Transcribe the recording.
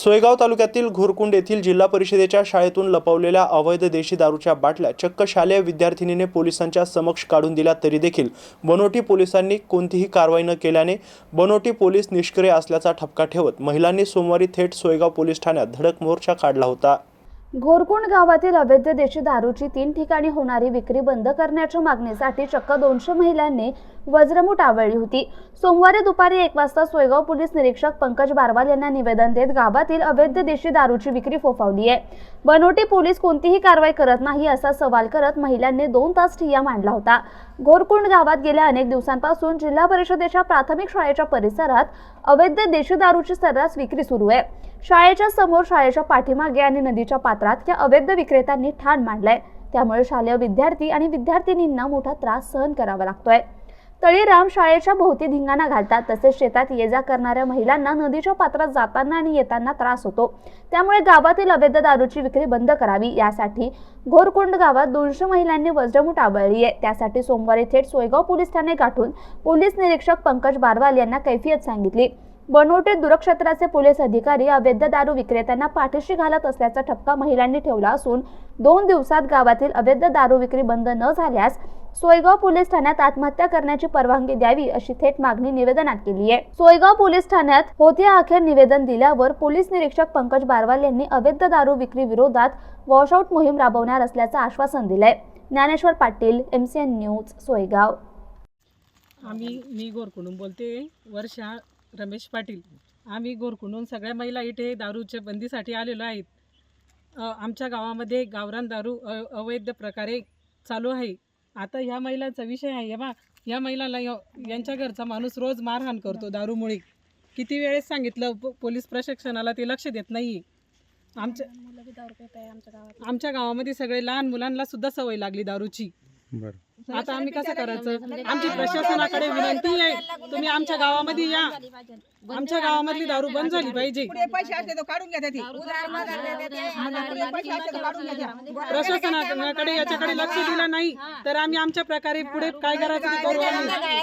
सोयगाव तालुक्यातील घोरकुंड येथील जिल्हा परिषदेच्या शाळेतून लपवलेल्या अवैध देशी दारूच्या बाटल्या चक्क शालेय विद्यार्थिनीने पोलिसांच्या समक्ष काढून दिल्या तरी देखील बनोटी पोलिसांनी कोणतीही कारवाई न केल्याने बनोटी पोलीस निष्क्रिय असल्याचा ठपका ठेवत महिलांनी सोमवारी थेट सोयगाव पोलीस ठाण्यात धडक मोर्चा काढला होता. घोरकुंड गावातील अवैध देशी दारूची तीन ठिकाणी होणारी विक्री बंद करण्याच्या मागणीसाठी चक्क दोनशे महिलांनी वज्रमूठ आवळली होती. सोमवारी दुपारी एक वाजता सोयगाव पोलीस निरीक्षक पंकज बारवाल यांना निवेदन देत गावातील अवैध देशी दारूची विक्री फोफावली आहे. बनोटी पोलीस कोणतीही कारवाई करत नाही असा सवाल करत महिलांनी दोन तास ठिय्या मांडला होता. घोरकुंड गावात गेल्या अनेक दिवसांपासून जिल्हा परिषदेच्या प्राथमिक शाळेच्या परिसरात अवैध देशी दारूची सर्रास विक्री सुरू आहे. शाळेच्या समोर शाळेच्या पाठीमागे आणि नदीच्या पात्रात या अवैध विक्रेत्यांनी ठाण मांडलंय. त्यामुळे शालेय विद्यार्थी आणि विद्यार्थिनींना मोठा त्रास सहन करावा लागतोय. तळीराम शाळेच्या भोवती धिंगाणा घालतात तसेच शेतात ये जा करणाऱ्या महिलांना नदीच्या पात्रात जाताना आणि येताना त्रास होतो. त्यामुळे गावातील अवैध दारूची विक्री बंद करावी यासाठी घोरकुंड गावात दोनशे महिलांनी वज्रमूठ आबळली आहे त्यासाठी सोमवारी थेट सोयगाव पोलीस ठाणे गाठून पोलीस निरीक्षक पंकज बारवाल यांना कैफियत सांगितली. बनवटे दूरक्षेत्राचे पोलीस अधिकारी अवैध दारू विक्रेत्यांना पाठीशी घालत असल्याचा ठपका महिलांनी ठेवला असून दोन दिवसात गावातील अवैध दारू विक्री बंद न झाल्यास सोयगाव पोलीस ठाण्यात आत्महत्या करण्याची परवानगी द्यावी अशी थेट मागणी निवेदनात केली आहे. सोयगाव पोलीस ठाण्यात होते अखेर निवेदन दिल्यावर पोलीस निरीक्षक पंकज बारवाल यांनी अवैध दारू विक्री विरोधात वॉशआउट मोहीम राबवणार असल्याचं आश्वासन दिलंय. Dnyaneshwar Patil MCN news Soygaon. आम्ही मी गोरकुंडून बोलते. वर्षा रमेश पाटील आम्ही गोरकुंडून सगळ्या महिला इथे दारूच्या बंदीसाठी आलेलो आहेत. आमच्या गावामध्ये गावरान दारू अ, अवैध प्रकारे चालू आहे. आता ह्या महिलांचा विषय आहे बा ह्या महिलाला य- यांच्या घरचा माणूस रोज मारहाण करतो दारूमुळे. किती वेळेस सांगितलं पोलीस प्रशिक्षणाला ते लक्ष देत नाही आमच्या आमच्या गावामध्ये सगळे लहान मुलांना सुद्धा सवय लागली दारूची. बरं. आता आम्ही कसं करायचं? आमची प्रशासनाकडे विनंती आहे तुम्ही आमच्या गावामध्ये या. आमच्या गावामधली दारू बंद झाली पाहिजे. पुढे पैसे असले तर काढून घ्या ते. पुढे पैसे असले तर काढून घ्या प्रशासनाकडे याच्याकडे लक्ष दिलं नाही. तर आम्ही आमच्या प्रकारे पुढे काय करायचं ते करू आम्ही.